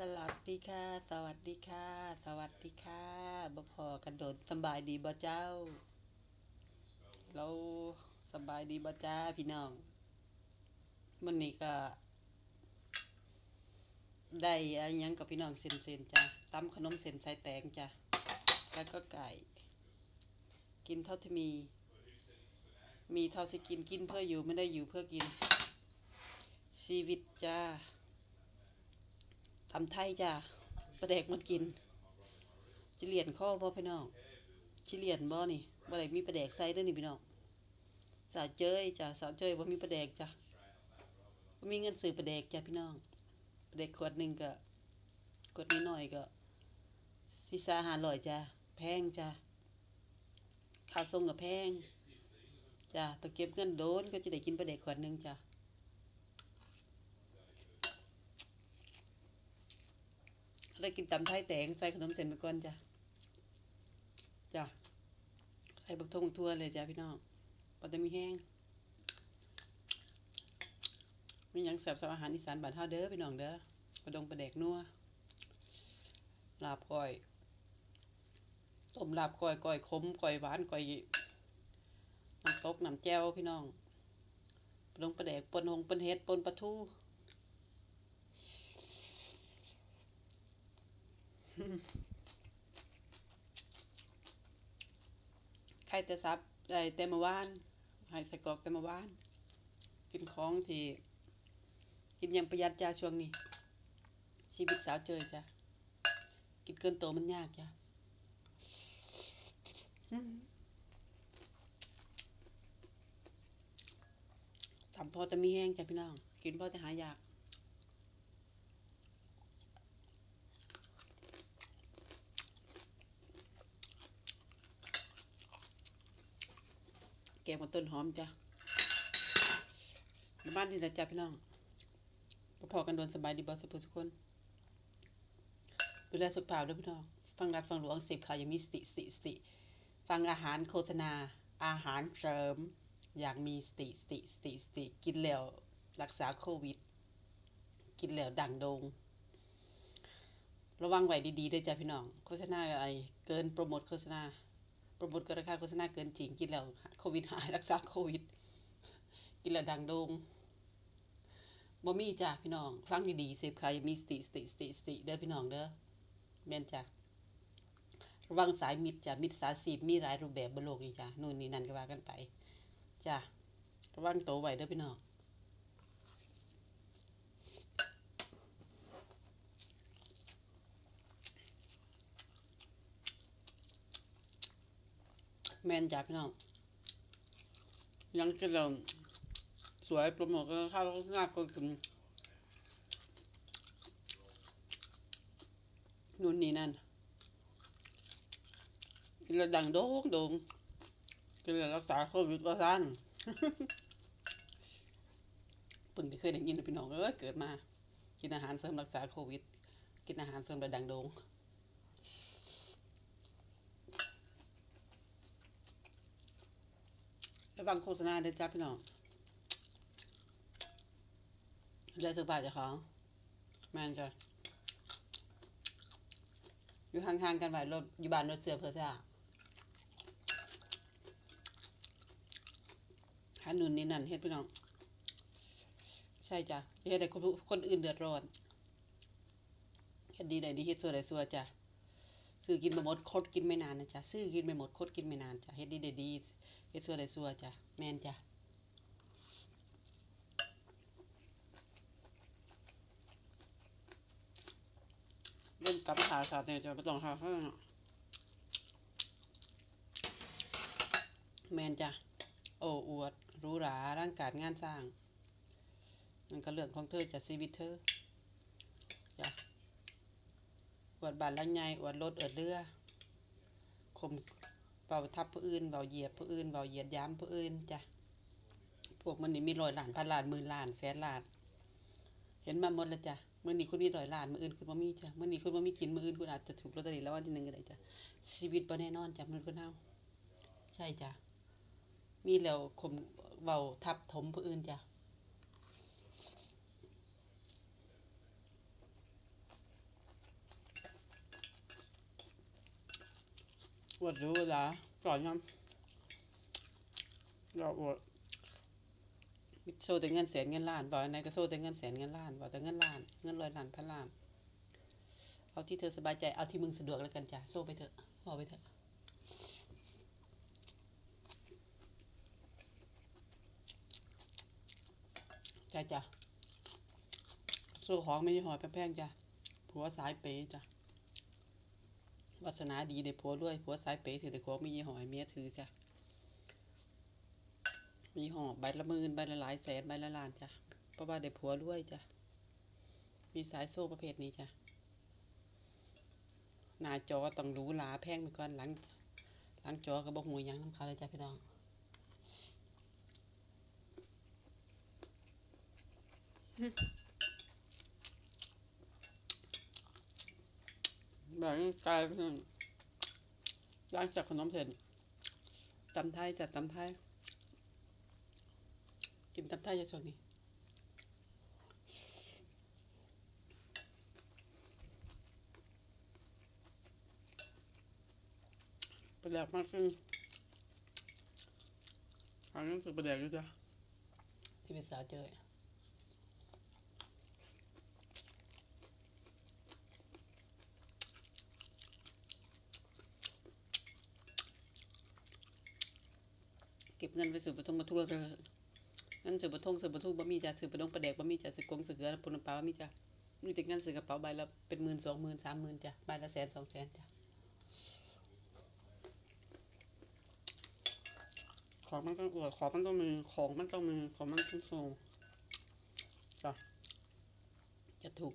สวัสดีค่ะ สวัสดีค่ะ สวัสดีค่ะบ่พอกันโดนสบายดีบ่เจ้า เราสบายดีบ่จ้าพี่น้องวันนี้ก็ ได้อะยังกับพี่น้องเซนๆจ้ะตำขนมเส้นสายแตงจ้ะแล้วก็ไก่ กินเท่าที่มี มีเท่าที่กินกินเพื่ออยู่ไม่ได้อยู่เพื่อกิน ชีวิตจ้า ทำไทยจ้าประเดกมากินจิเลียนข้อบ่พี่น้องจิเลียนบ่นี่บ่ได้มีประเดกใส่เด้อนี่พี่น้องสาวเจ้ยจ้าสาวเจ้ยบ่มีประเดกจ้ะบ่มีเงินซื้อประเดกจ้ะพี่น้องประเดกขวดหนึงก็ขวดน้อยก็สิซา500จ้ะแพงจ้ะค่าส่งก็แพงจ้ะต้องเก็บเงินโดนก็จะได้กินประเดกขวดหนึงจ้ะ ได้กินตำไทยแตงใส่ขนมเส้นไปก่อนจ้ะ จ้ะ ใส่บักทงทั่วเลยจ้ะพี่น้องพอจะมีแห้ง มียังแซ่บสับอาหารอีสานบ้านเฮาเด้อพี่น้องเด้อประดงประแดกนัวลาบก้อยต้มลาบก้อยก้อยขมก้อยหวานก้อยน้ำตกน้ำแจ่วพี่น้องประดงประแดกปนหงปนเฮ็ดปนปลาทู ไข่แต่ซับได้แต่เมื่อวานให้ใส่กรอกแต่เมื่อวาน กินของที่กินอยังประหยัดจ้าช่วงนี้ ชีวิตสาวเจยจ้ะ กินเกินโตมันยากจ้ะอืมทำพอจะมีแห้งจ้ะพี่น้อง กินพอจะหายาก แกงกับต้นหอมจ้ะบ้านนี่แหละจ้ะพี่น้องพอๆกันโดนสบายดีบอสุสุกคนดูแลสุขภาพด้วยพี่น้อง ฟังรัฐฟังหลวงสิบข่าวอย่างมีสติสติสติ ฟังอาหารโฆษณา อาหารเสริม อย่างมีสติสติสติสติ กินแล้วรักษาโควิด กินแล้วดังโดง ระวังไว้ดีๆด้วยจ้ะพี่น้อง โฆษณาอะไร เกินโปรโมทโฆษณา ปรโมทกินราคาโฆษณาเกินจริง กินแล้วโควิดหายรักษาโควิด กินแล้วดังโดงบ่มีจ้ะพี่น้อง ฟังดีๆเสพขายอย่ามีสติสติสติสติเด้อพี่น้องเด้อแม่นจ้ะระวังสายมิตรจ้ะมิตรสาสีมีหลายรูปแบบบนโลกนี้จ้ะนู่นนี่นั่นก็ว่ากันไปจ้ะระวังโตไว้เด้อพี่น้อง แมนจ้ะพี่น้องยังจะเริ่มสวยโปรโมทก็เข้าหน้าก็กินนู่นนี่นั่นกินแล้วดังโด่งโด่งกินแล้วรักษาโควิดว่าสั้นเพิ่งได้เคยได้ยินพี่น้องเอ้ยเกิดมา กินอาหารเสริมรักษาโควิด กินอาหารเสริมแล้วดังโด่ง ระวังโฆษณาเด้จ้าพี่น้องเลือสุภาพเจ้าของ แมนจ้ะอยู่ห่างๆกันไว้รถอยู่บ้านรถเสือเพื่อซ่าหาหนุนนี่นั่นเฮ็ดพี่น้อง ใช่จ้ะเฮ็ดให้คนคนอื่นเดือดร้อนเฮ็ดดีได้ดีเฮ็ดซัวได้ซัวจ้ะ ซื้อกินไม่หมดคดกินไม่นานนะจ๊ะซื้อกินไม่หมดคดกินไม่นานจ้ะเฮ็ดดีได้ดีเฮ็ดซัวได้ซัวจ้ะแม่นจ้ะเล่นกับขาขาเนี่ยจะไม่ต้องหาข้างแมนจ้ะโอ้อวดรู้หราร่างกายงานสร้าง มันก็เรื่องของเธอจะชีวิตเธอจ้ะอ วดบานลังไงอวดรถอวดเรือคมเบาทับผู้อื่นเบาเหยียบผู้อื่นเบาเหยียดย้ำผู้อื่นจ้ะพวกมันนี่มีร้อยล้านพันล้านหมื่นล้านแสนล้าน เห็นมาหมดแล้วจ้ะมื่อนี้คุณมีร้อยล้านมื่ออื่นคุณบ่มีจ้ะมื่อนี้คุณบ่มีกินมื่ออื่นคุณอาจจะถูกลอตเตอรี่แล้ววันที่หนึ่งก็ได้จ้ะชีวิตบ่แน่นอนจ้ะมันคนเฮาใช่จ้ะมีแล้วข่มเว้าทับถมผู้อื่นจ้ะ อวดรู้เหรอก่อยังเราอวดมิโซแต่เงินแสนเงินล้านบอกไหนก็โซแต่เงินแสนเงินล้านบอกแต่เงินล้านเงินร้อยล้านพันล้าน เอาที่เธอสบายใจเอาที่มึงสะดวกแล้วกันจ้ะโซ่ไปเถอะบอกไปเถอะจ้ะจ้ะโซ่ของไม่ได้หอยแพงๆจ้ะผัวสายเปย์จ้ะ วาสนาดีเด็ผัวด้วยผัวสายเปย์ถือแต่ของมีหอให้เมียถือจ้ะมีห่อใบละหมื่นใบละหลายแสนใบละล้านจ้ะเพราะว่าเด็ผัวด้วยจ้ะมีสายโซ่ประเภทนี้จ้ะหน้าจอต้องรูหราแพงไปก่อนหลัง หลังจอก็บอกหูหยังน้ำเขาเลยจ้ะพี่น้อง แบบนี้กลายเป็นร้านจากขนมเสร็จตำไทยจัดตำไทยกินตำไทยจะส่วนนี้ประแดกมากขึ้นหาเงินซื้อประแดกอยู่จ้ะที่เป็นสาวเจอ ก็บเงินไปซื้อประทงประทั่วเลยเงินซื้อประทงซื้อประทูบ่มีจ้ะซื้อประดงประแดกบ่มีจ้ะซื้อกงซื้อเกลือปุ่นน้ำปลาบ่มีจ้ะมีแต่เงินซื้อกระเป๋าใบละเป็นหมื่นสองหมื่นสามหมื่นจ้ะใบละแสนสองแสนจ้ะของมันต้องอวดของมันต้องมีของมันต้องมีของมันต้องสูงจ้ะจะถูก